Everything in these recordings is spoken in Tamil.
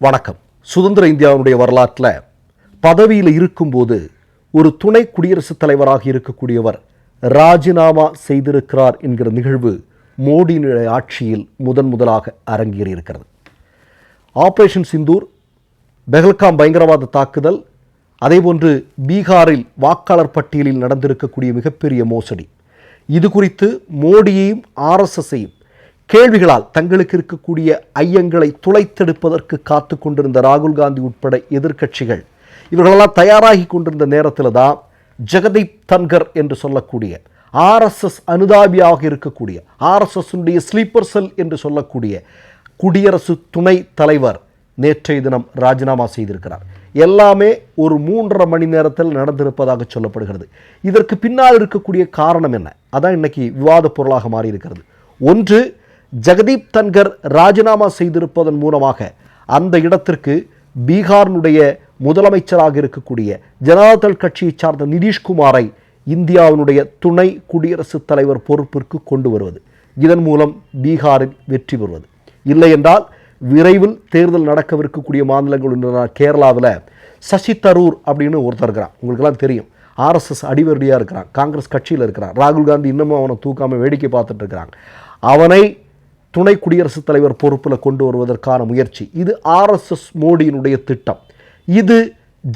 வணக்கம். சுதந்திர இந்தியாவுடைய வரலாற்றில் பதவியில் இருக்கும்போது ஒரு துணை குடியரசுத் தலைவராக இருக்கக்கூடியவர் ராஜினாமா செய்திருக்கிறார் என்கிற நிகழ்வு மோடியினுடைய ஆட்சியில் முதன் முதலாக அரங்கேறியிருக்கிறது ஆபரேஷன் சிந்தூர் பெஹல்காம் பயங்கரவாத தாக்குதல் அதேபோன்று பீகாரில் வாக்காளர் பட்டியலில் நடந்திருக்கக்கூடிய மிகப்பெரிய மோசடி. இது குறித்து மோடியையும் ஆர்எஸ்எஸ்ஸையும் கேள்விகளால் தங்களுக்கு இருக்கக்கூடிய ஐயங்களை துளைத்தெடுப்பதற்கு காத்து கொண்டிருந்த ராகுல் காந்தி உட்பட எதிர்க்கட்சிகள் இவர்களெல்லாம் தயாராகி கொண்டிருந்த நேரத்தில் தான் ஜெகதீப் தன்கர் என்று சொல்லக்கூடிய ஆர்எஸ்எஸ் அனுதாபியாக இருக்கக்கூடிய ஆர்எஸ்எஸ்னுடைய ஸ்லீப்பர் செல் என்று சொல்லக்கூடிய குடியரசு துணை தலைவர் நேற்றைய தினம் ராஜினாமா செய்திருக்கிறார். எல்லாமே ஒரு மூன்றரை மணி நேரத்தில் நடந்திருப்பதாக சொல்லப்படுகிறது. இதற்கு பின்னால் இருக்கக்கூடிய காரணம் என்ன? அதான் இன்னைக்கு விவாத பொருளாக மாறி இருக்கிறது ஒன்று ஜெகதீப் தன்கர் ராஜினாமா செய்திருப்பதன் மூலமாக அந்த இடத்திற்கு பீகாரினுடைய முதலமைச்சராக இருக்கக்கூடிய ஜனதாதள் கட்சியை சார்ந்த நிதிஷ்குமாரை இந்தியாவினுடைய துணை குடியரசுத் தலைவர் பொறுப்பிற்கு கொண்டு வருவது. இதன் மூலம் பீகாரில் வெற்றி பெறுவது. இல்லை என்றால் விரைவில் தேர்தல் நடக்கவிருக்கக்கூடிய மாநிலங்கள் ஒன்று கேரளாவில் சசி தரூர் அப்படின்னு ஒருத்தர் இருக்கிறான் உங்களுக்கெல்லாம் தெரியும். ஆர்எஸ்எஸ் அடிவருடியாக இருக்கிறான் காங்கிரஸ் கட்சியில் இருக்கிறான் ராகுல் காந்தி இன்னமும் அவனை தூக்காமல் வேடிக்கை பார்த்துட்டு இருக்கிறாங்க. அவனை துணை குடியரசுத் தலைவர் பொறுப்பில் கொண்டு வருவதற்கான முயற்சி. இது ஆர்எஸ்எஸ் மோடியினுடைய திட்டம். இது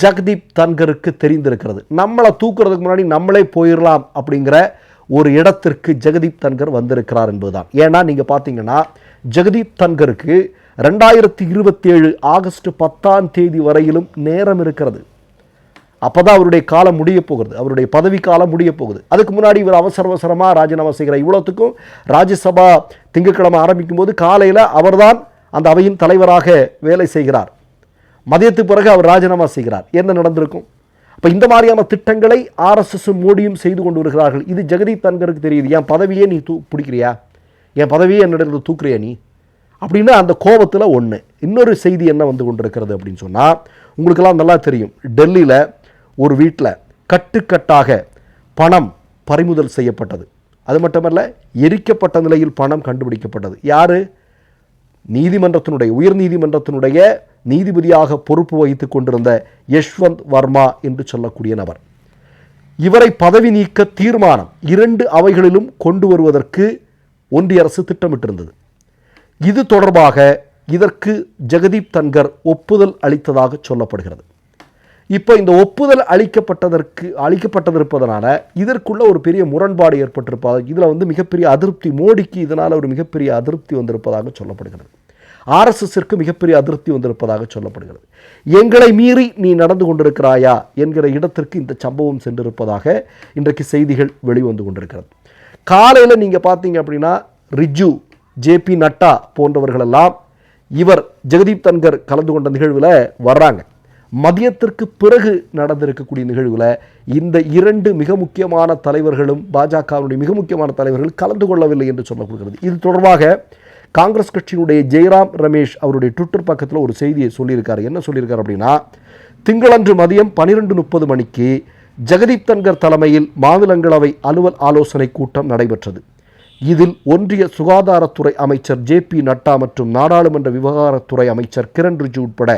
ஜெகதீப் தன்கருக்கு தெரிந்திருக்கிறது. நம்மளை தூக்குறதுக்கு முன்னாடி நம்மளே போயிடலாம் அப்படிங்கிற ஒரு இடத்திற்கு ஜெகதீப் தன்கர் வந்திருக்கிறார் என்பதுதான். ஏன்னா நீங்கள் பார்த்தீங்கன்னா ஜெகதீப் தன்கருக்கு ரெண்டாயிரத்தி இருபத்தேழு ஆகஸ்ட் பத்தாம் தேதி வரையிலும் நேரம் இருக்கிறது. அப்பதான் அவருடைய காலம் முடிய போகிறது அவருடைய பதவி காலம் முடிய போகுது. அதுக்கு முன்னாடி இவர் அவசர அவசரமாக ராஜினாமா செய்கிறார் இவ்வளோத்துக்கும் ராஜ்யசபா திங்கட்கிழமை ஆரம்பிக்கும் போது காலையில் அவர்தான் அந்த அவையின் தலைவராக வேலை செய்கிறார். மதியத்துக்கு பிறகு அவர் ராஜினாமா செய்கிறார். என்ன நடந்திருக்கும்? அப்போ இந்த மாதிரியான திட்டங்களை ஆர்எஸ்எஸ் மோடியும் செய்து கொண்டு வருகிறார்கள். இது ஜெகதீப் தன்கருக்கு தெரியுது. என் பதவியே நீ தூ பிடிக்கிறியா? என் பதவியே என்னிடத்தில் தூக்குறியா நீ? அப்படின்னா அந்த கோபத்தில் ஒன்று இன்னொரு செய்தி என்ன வந்து கொண்டிருக்கிறது அப்படின்னு சொன்னால் உங்களுக்கெல்லாம் நல்லா தெரியும். டெல்லியில் ஒரு வீட்டில் கட்டுக்கட்டாக பணம் பறிமுதல் செய்யப்பட்டது. அது மட்டுமல்ல எரிக்கப்பட்ட நிலையில் பணம் கண்டுபிடிக்கப்பட்டது. யார்? நீதிமன்றத்தினுடைய உயர் நீதிமன்றத்தினுடைய நீதிபதியாக பொறுப்பு வகித்து கொண்டிருந்த யஷ்வந்த் வர்மா என்று சொல்லக்கூடிய நபர். இவரை பதவி நீக்க தீர்மானம் இரண்டு அவைகளிலும் கொண்டு வருவதற்கு ஒன்றிய அரசு திட்டமிட்டிருந்தது. இது தொடர்பாக இதற்கு ஜெகதீப் தன்கர் ஒப்புதல் அளித்ததாக சொல்லப்படுகிறது. இப்போ இந்த ஒப்புதல் அளிக்கப்பட்டதற்கு அளிக்கப்பட்டதிருப்பதனால இதற்குள்ள ஒரு பெரிய முரண்பாடு ஏற்பட்டிருப்பதாக இதில் வந்து மிகப்பெரிய அதிருப்தி மோடிக்கு இதனால் ஒரு மிகப்பெரிய அதிருப்தி வந்திருப்பதாக சொல்லப்படுகிறது. ஆர்எஸ்எஸ்ஸிற்கு மிகப்பெரிய அதிருப்தி வந்திருப்பதாக சொல்லப்படுகிறது. எங்களை மீறி நீ நடந்து கொண்டிருக்கிறாயா என்கிற இடத்திற்கு இந்த சம்பவம் சென்றிருப்பதாக இன்றைக்கு செய்திகள் வெளிவந்து கொண்டிருக்கிறது. காலையில் நீங்கள் பார்த்தீங்க அப்படின்னா ரிஜு ஜேபி நட்டா போன்றவர்களெல்லாம் இவர் ஜெகதீப் தன்கர் கலந்து கொண்ட நிகழ்வில் வர்றாங்க. மதியத்திற்கு பிறகு நடந்திருக்கக்கூடிய நிகழ்வில் இந்த இரண்டு மிக முக்கியமான தலைவர்களும் பாஜகவினுடைய மிக முக்கியமான தலைவர்கள் கலந்து கொள்ளவில்லை என்று சொல்லப்படுகிறது. இது தொடர்பாக காங்கிரஸ் கட்சியினுடைய ஜெயராம் ரமேஷ் அவருடைய ட்விட்டர் பக்கத்தில் ஒரு செய்தியை சொல்லியிருக்காரு. என்ன சொல்லியிருக்காரு அப்படின்னா திங்களன்று மதியம் பன்னிரெண்டு முப்பது மணிக்கு ஜெகதீப் தன்கர் தலைமையில் மாநிலங்களவை அலுவல் ஆலோசனை கூட்டம் நடைபெற்றது. இதில் ஒன்றிய சுகாதாரத்துறை அமைச்சர் ஜே பி நட்டா மற்றும் நாடாளுமன்ற விவகாரத்துறை அமைச்சர் கிரண் ரிஜு உட்பட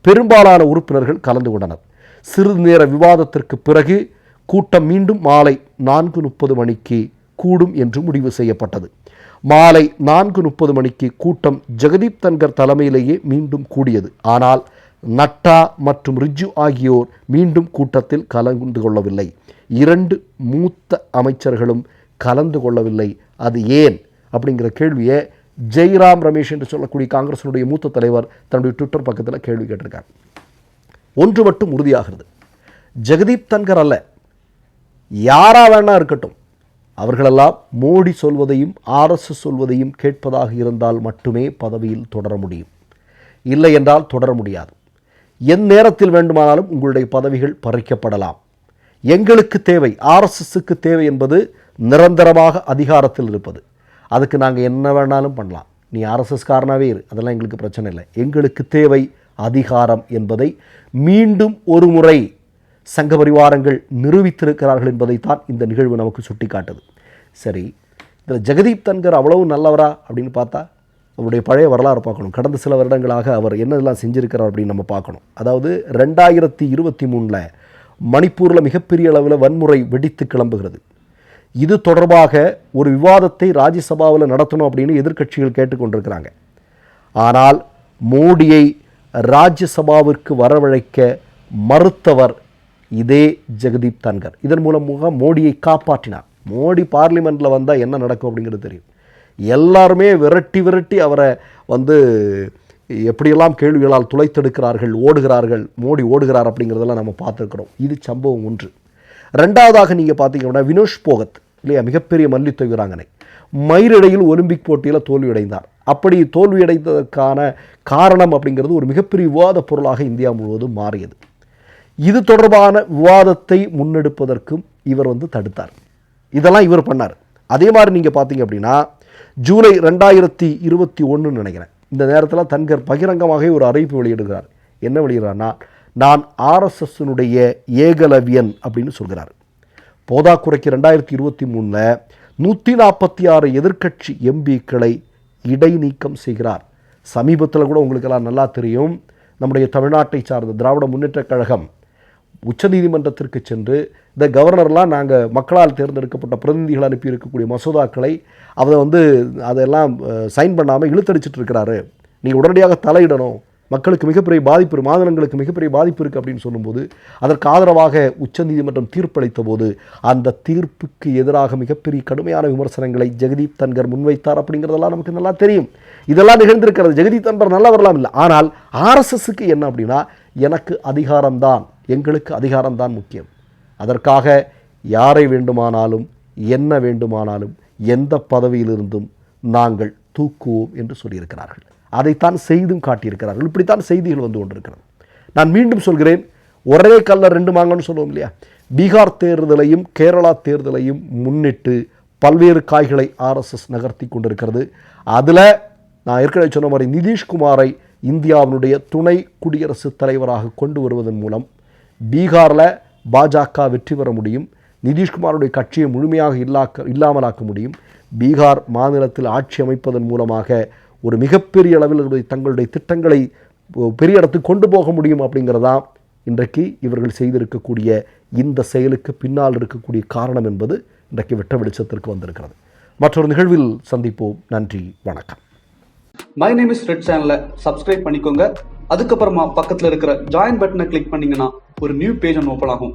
பெரும்பாலான உறுப்பினர்கள் கலந்து கொண்டனர். சிறிது நேர விவாதத்திற்கு பிறகு கூட்டம் மீண்டும் மாலை நான்கு முப்பது மணிக்கு கூடும் என்று முடிவு செய்யப்பட்டது. மாலை நான்கு முப்பது மணிக்கு கூட்டம் ஜெகதீப் தன்கர் தலைமையிலேயே மீண்டும் கூடியது. ஆனால் நட்டா மற்றும் ரிஜு ஆகியோர் மீண்டும் கூட்டத்தில் கலந்து கொள்ளவில்லை. இரண்டு மூத்த அமைச்சர்களும் கலந்து கொள்ளவில்லை. அது ஏன் அப்படிங்கிற கேள்வியை ஜெய்ராம் ரமேஷ் என்று சொல்லக்கூடிய காங்கிரசினுடைய மூத்த தலைவர் தன்னுடைய ட்விட்டர் பக்கத்தில் கேள்வி கேட்டிருக்கார். ஒன்று மட்டும் உறுதியாகிறது. ஜெகதீப் தன்கர் அல்ல யாரா வேணா இருக்கட்டும் அவர்களெல்லாம் மோடி சொல்வதையும் ஆர்எஸ்எஸ் சொல்வதையும் கேட்பதாக இருந்தால் மட்டுமே பதவியில் தொடர முடியும். இல்லை என்றால் தொடர முடியாது. எந்த நேரத்தில் வேண்டுமானாலும் உங்களுடைய பதவிகள் பறிக்கப்படலாம். எங்களுக்கு தேவை ஆர்எஸ்எஸ்க்கு தேவை என்பது நிரந்தரமாக அதிகாரத்தில் இருப்பது. அதுக்கு நாங்கள் என்ன வேணாலும் பண்ணலாம். நீ ஆர்எஸ்எஸ்காரனாகவே இரு. அதெல்லாம் எங்களுக்கு பிரச்சனை இல்லை. எங்களுக்கு தேவை அதிகாரம் என்பதை மீண்டும் ஒரு முறை சங்க பரிவாரங்கள் நிரூபித்திருக்கிறார்கள் என்பதைத்தான் இந்த நிகழ்வு நமக்கு சுட்டிக்காட்டுது. சரி இதில் ஜெகதீப் தன்கர் அவ்வளவு நல்லவரா அப்படின்னு பார்த்தா அவருடைய பழைய வரலாறு பார்க்கணும். கடந்த சில வருடங்களாக அவர் என்னதெல்லாம் செஞ்சுருக்கிறார் அப்படின்னு நம்ம பார்க்கணும். அதாவது ரெண்டாயிரத்தி இருபத்தி மூணில் மணிப்பூரில் மிகப்பெரிய அளவில் வன்முறை வெடித்து கிளம்புகிறது. இது தொடர்பாக ஒரு விவாதத்தை ராஜ்யசபாவில் நடத்தணும் அப்படின்னு எதிர்க்கட்சிகள் கேட்டுக்கொண்டிருக்கிறாங்க. ஆனால் மோடியை ராஜ்யசபாவிற்கு வரவழைக்க மறுத்தவர் இதே ஜெகதீப் தன்கர். இதன் மூலமாக மோடியை காப்பாற்றினார். மோடி பார்லிமெண்ட்டில் வந்தால் என்ன நடக்கும் அப்படிங்கிறது தெரியும். எல்லாருமே விரட்டி விரட்டி அவரை வந்து எப்படியெல்லாம் கேள்விகளால் துளைத்தெடுக்கிறார்கள் ஓடுகிறார்கள் மோடி ஓடுகிறார் அப்படிங்கிறதெல்லாம் நம்ம பார்த்துருக்குறோம். இது சம்பவம் ஒன்று. ரெண்டாவதாக நீங்கள் பார்த்தீங்க அப்படின்னா வினோஷ் போகத். இல்லையா மிகப்பெரிய மல்யுத்த வீராங்கனை. மயிரிடையில் ஒலிம்பிக் போட்டியில் தோல்வியடைந்தார். அப்படி தோல்வியடைந்ததற்கான காரணம் அப்படிங்கிறது ஒரு மிகப்பெரிய விவாத பொருளாக இந்தியா முழுவதும் மாறியது. இது தொடர்பான விவாதத்தை முன்னெடுப்பதற்கும் இவர் வந்து தடுத்தார். இதெல்லாம் இவர் பண்ணார். அதே மாதிரி நீங்கள் பார்த்தீங்க அப்படின்னா ஜூலை ரெண்டாயிரத்தி இருபத்தி ஒன்றுன்னு நினைக்கிறேன். இந்த நேரத்தில் தன்கர் பகிரங்கமாக ஒரு அறிவிப்பு வெளியிடுகிறார். என்ன வெளியிடுறான்னா நான் ஆர்எஸ்எஸ்னுடைய ஏகலவியன் அப்படின்னு சொல்கிறார். போதாக்குறைக்கு ரெண்டாயிரத்தி இருபத்தி மூணில் நூற்றி நாற்பத்தி ஆறு எதிர்க்கட்சி எம்பிக்களை இடைநீக்கம் செய்கிறார். சமீபத்தில் கூட உங்களுக்கெல்லாம் நல்லா தெரியும். நம்முடைய தமிழ்நாட்டை சார்ந்த திராவிட முன்னேற்றக் கழகம் உச்சநீதிமன்றத்திற்கு சென்று இந்த கவர்னர்லாம் நாங்கள் மக்களால் தேர்ந்தெடுக்கப்பட்ட பிரதிநிதிகள் அனுப்பி இருக்கக்கூடிய மசோதாக்களை அதை வந்து அதெல்லாம் சைன் பண்ணாமல் இழுத்தடிச்சிட்டு இருக்கிறாரு. நீங்கள் உடனடியாக தலையிடணும். மக்களுக்கு மிகப்பெரிய பாதிப்பு இருக்கு, மாநிலங்களுக்கு மிகப்பெரிய பாதிப்பு இருக்குது அப்படின்னு சொல்லும்போது அதற்கு ஆதரவாக உச்சநீதிமன்றம் தீர்ப்பளித்த போது அந்த தீர்ப்புக்கு எதிராக மிகப்பெரிய கடுமையான விமர்சனங்களை ஜெகதீப் தன்கர் முன்வைத்தார் அப்படிங்கிறதெல்லாம் நமக்கு நல்லா தெரியும். இதெல்லாம் நிகழ்ந்திருக்கிறது. ஜெகதீப் தன்கர் நல்லா வரலாம் இல்லை. ஆனால் ஆர்எஸ்எஸ்க்கு என்ன அப்படின்னா எனக்கு அதிகாரம்தான் எங்களுக்கு அதிகாரம்தான் முக்கியம். அதற்காக யாரை வேண்டுமானாலும் என்ன வேண்டுமானாலும் எந்த பதவியிலிருந்தும் நாங்கள் தூக்குவோம் என்று சொல்லியிருக்கிறார்கள். அதைத்தான் செய்தும் காட்டியிருக்கிறார்கள். இப்படித்தான் செய்திகள் வந்து கொண்டிருக்கிறது. நான் மீண்டும் சொல்கிறேன் ஒரே கல்ல ரெண்டு மாங்கன்னு சொல்லுவோம் இல்லையா? பீகார் தேர்தலையும் கேரளா தேர்தலையும் முன்னிட்டு பல்வேறு காய்களை ஆர்எஸ்எஸ் நகர்த்தி கொண்டிருக்கிறது. அதில் நான் ஏற்கனவே சொன்ன மாதிரி நிதிஷ்குமாரை இந்தியாவினுடைய துணை குடியரசுத் தலைவராக கொண்டு வருவதன் மூலம் பீகாரில் பாஜக வெற்றி பெற முடியும். நிதிஷ்குமாருடைய கட்சியை முழுமையாக இல்லாக்க இல்லாமலாக்க முடியும். பீகார் மாநிலத்தில் ஆட்சி அமைப்பதன் மூலமாக ஒரு மிகப்பெரிய அளவில் தங்களுடைய திட்டங்களை பெரிய இடத்துக்கு கொண்டு போக முடியும் அப்படிங்கிறதான் இன்றைக்கு இவர்கள் செய்திருக்கக்கூடிய இந்த செயலுக்கு பின்னால் இருக்கக்கூடிய காரணம் என்பது இன்றைக்கு வெட்ட வெளிச்சத்திற்கு வந்திருக்கிறது. மற்றொரு நிகழ்வில் சந்திப்போம். நன்றி வணக்கம். மை நேம் இஸ் ரெட் சேனலை சப்ஸ்கிரைப் பண்ணிக்கோங்க. அதுக்கப்புறமா பக்கத்தில் இருக்கிற ஜாயின் பட்டனை கிளிக் பண்ணீங்கன்னா ஒரு நியூ பேஜ் ஒன்று ஓப்பன் ஆகும்.